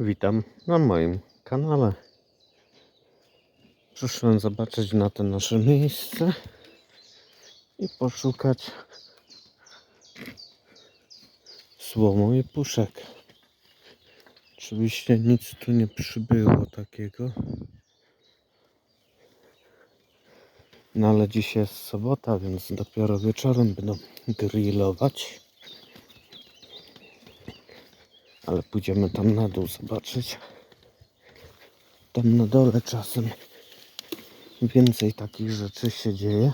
Witam na moim kanale. Przyszłem zobaczyć na to nasze miejsce i poszukać słomu i puszek. Oczywiście nic tu nie przybyło takiego. No ale dzisiaj jest sobota, więc dopiero wieczorem będą grillować. Ale pójdziemy tam na dół zobaczyć. Tam na dole czasem więcej takich rzeczy się dzieje.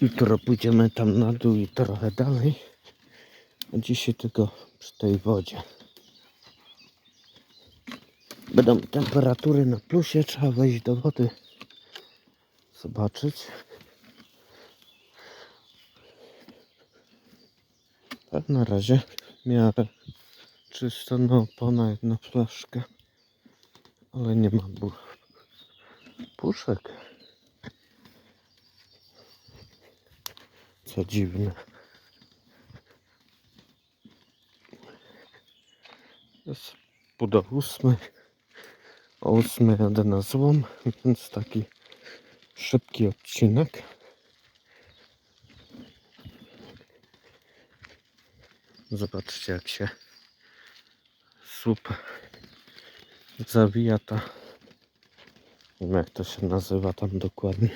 Jutro pójdziemy tam na dół i trochę dalej. A dzisiaj tylko przy tej wodzie. Będą temperatury na plusie, trzeba wejść do wody. Zobaczyć. Na razie w miarę czysto, no opona jedna flaszka, ale nie ma puszek. Co dziwne. Jest pół do ósmej. O ósmej jadę na złom, więc taki szybki odcinek. Zobaczcie jak się słup zawija ta. Nie wiem jak to się nazywa tam dokładnie.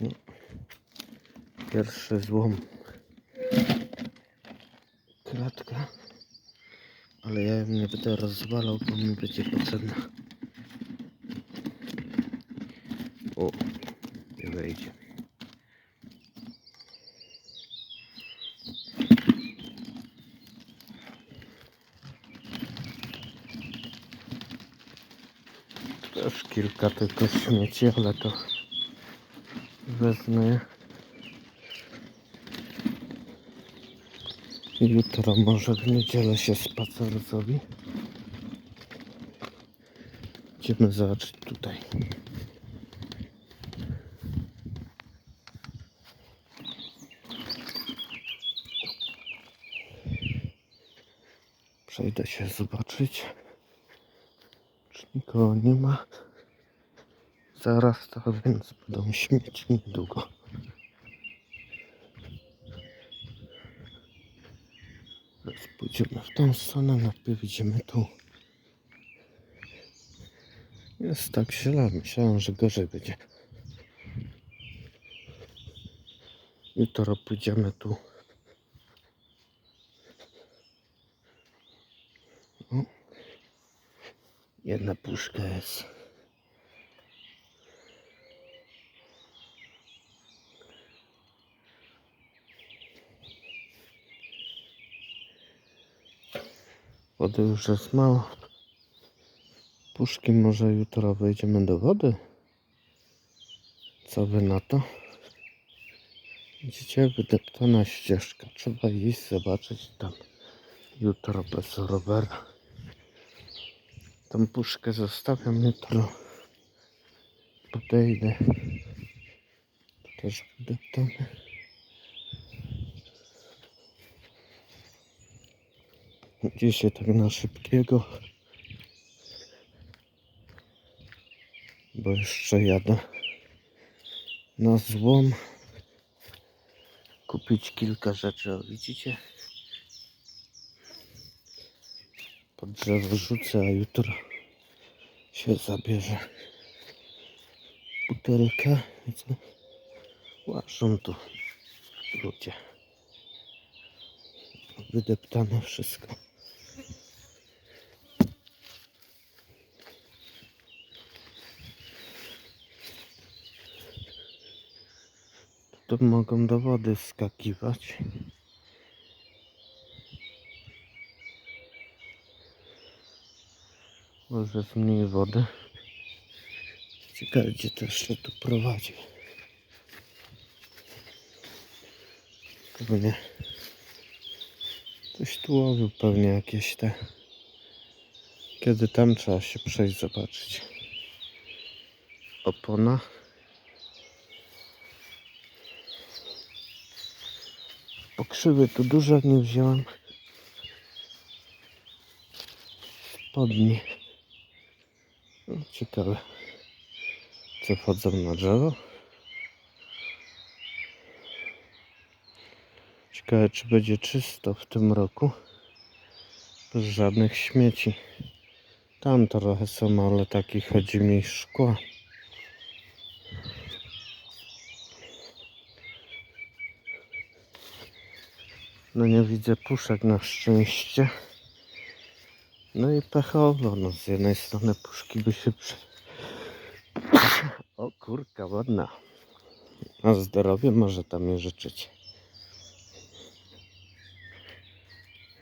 No. Pierwszy złom. Ale ja ją nie będę rozwalał, bo mi będzie potrzebna. O, nie wejdzie. Też kilka tylko śmieci, ale to wezmę. Jutro może w niedzielę się spacer zrobi. Idziemy zobaczyć tutaj. Przejdę się zobaczyć, czy nikogo nie ma. Zaraz to więc będą śmieci niedługo. Teraz pójdziemy w tą stronę, najpierw idziemy tu. Jest tak źle, myślałem, że gorzej będzie. Jutro pójdziemy tu. O. Jedna puszka jest. Wody już jest mało. Puszki może jutro wejdziemy do wody. Co wy na to? Widzicie, wydeptana ścieżka. Trzeba iść zobaczyć tam jutro bez rowera. Tą puszkę zostawiam jutro. Podejdę. Też wydeptane. Dzisiaj tak na szybkiego. Bo jeszcze jadę na złom. Kupić kilka rzeczy, o widzicie? Pod drzewo rzucę, a jutro się zabierze butelkę. i co? Łażą tu ludzie. Wydeptane wszystko. Tu mogą do wody skakiwać. Może jest mniej wody. Ciekawe gdzie to jeszcze tu prowadzi. Pewnie Ktoś tu łowił pewnie jakieś te. Kiedy tam trzeba się przejść zobaczyć. Opona. Pokrzywy tu dużo nie wziąłem. Spodni. No, ciekawe. Co wchodzą na drzewo? Ciekawe, czy będzie czysto w tym roku. Bez żadnych śmieci. Tam trochę są, ale takich chodzi mi szkła. No nie widzę puszek na szczęście. No i pechowo, no z jednej strony puszki by się przy... O kurka ładna. Na zdrowie może tam je życzyć.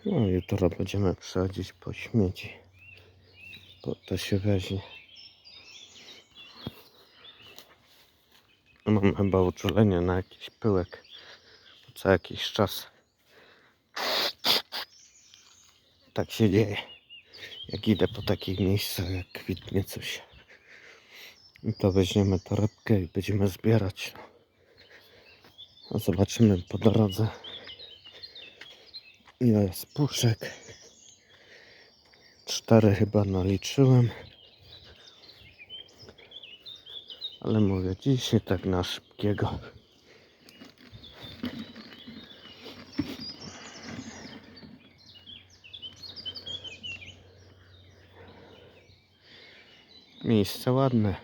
No jutro będziemy przechodzić po śmieci. Bo to się weźmie. Mam chyba uczulenie na jakiś pyłek. Co jakiś czas. Tak się dzieje. Jak idę po takich miejscach, jak kwitnie coś. I to weźmiemy torebkę i będziemy zbierać. A zobaczymy po drodze. Ile jest puszek? Cztery chyba naliczyłem. Ale mówię dzisiaj tak na szybkiego. Miejsce ładne.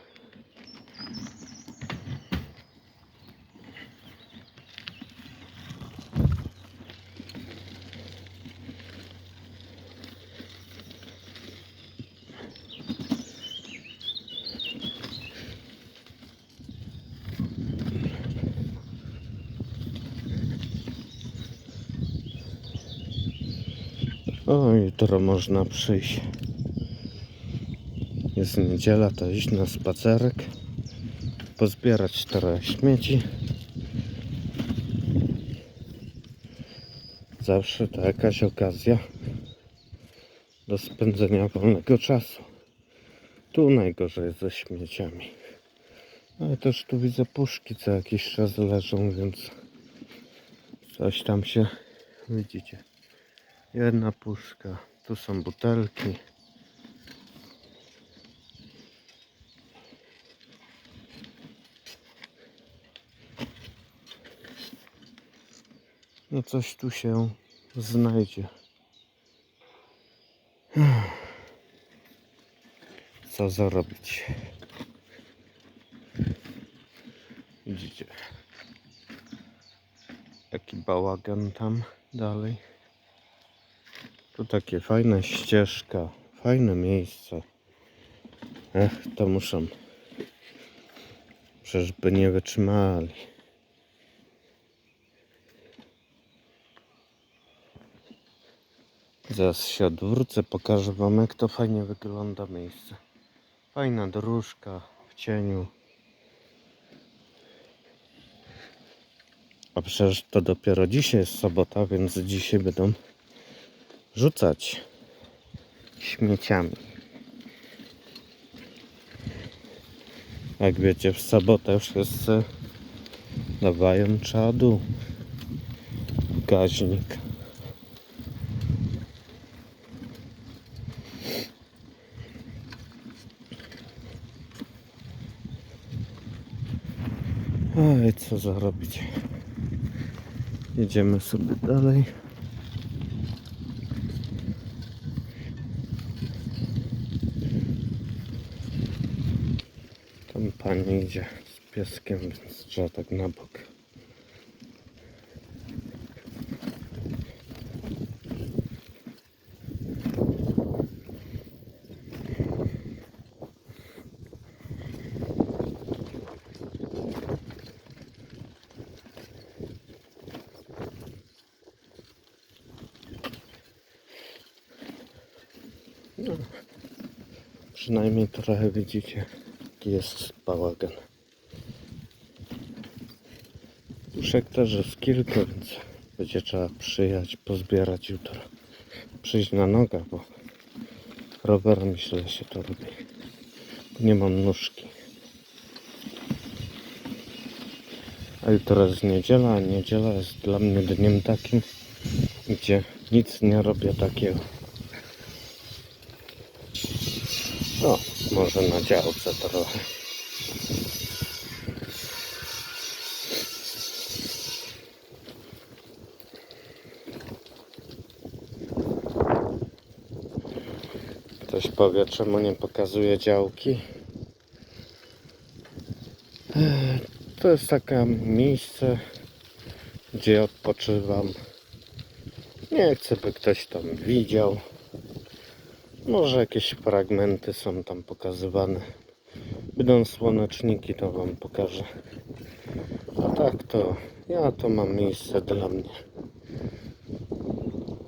O, jutro można przyjść. Jest niedziela, to iść na spacerek. Pozbierać trochę śmieci. Zawsze to jakaś okazja do spędzenia wolnego czasu. Tu najgorzej ze śmieciami. Ale też tu widzę puszki co jakiś czas leżą, więc coś tam się widzicie. Jedna puszka. Tu są butelki. No coś tu się znajdzie. Co zarobić? Widzicie? Jaki bałagan tam dalej. Tu takie fajna ścieżka, fajne miejsce. Ech, to muszą. Przecież by nie wytrzymali. Zaraz się odwrócę, pokażę wam jak to fajnie wygląda miejsce. Fajna dróżka w cieniu. A przecież to dopiero dzisiaj jest sobota, więc dzisiaj będą rzucać śmieciami. Jak wiecie, w sobotę wszyscy dawają czadu. Gaźnik. Oj, co zarobić? Jedziemy sobie dalej. Tam pani idzie z pieskiem, więc trzeba tak na bok. Przynajmniej trochę widzicie, jaki jest bałagan. Puszek też jest kilka, więc Będzie trzeba przyjechać, pozbierać jutro. Przyjść na nogach, bo rowerem źle się to robi. Nie mam nóżki. A jutro jest niedziela, a niedziela jest dla mnie dniem takim, gdzie nic nie robię takiego. Może na działce trochę. Ktoś powie, czemu nie pokazuje działki. Eee, To jest takie miejsce, gdzie odpoczywam. Nie chcę, by ktoś tam widział. Może jakieś fragmenty są tam pokazywane. Będą słoneczniki, to wam pokażę. A tak to ja to mam miejsce dla mnie.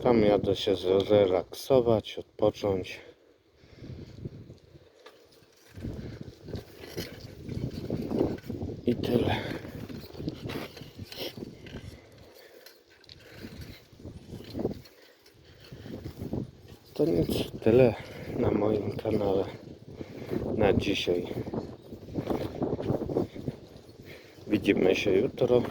Tam jadę się zrelaksować, odpocząć. I tyle. To nic, tyle na moim kanale na dzisiaj. Widzimy się jutro.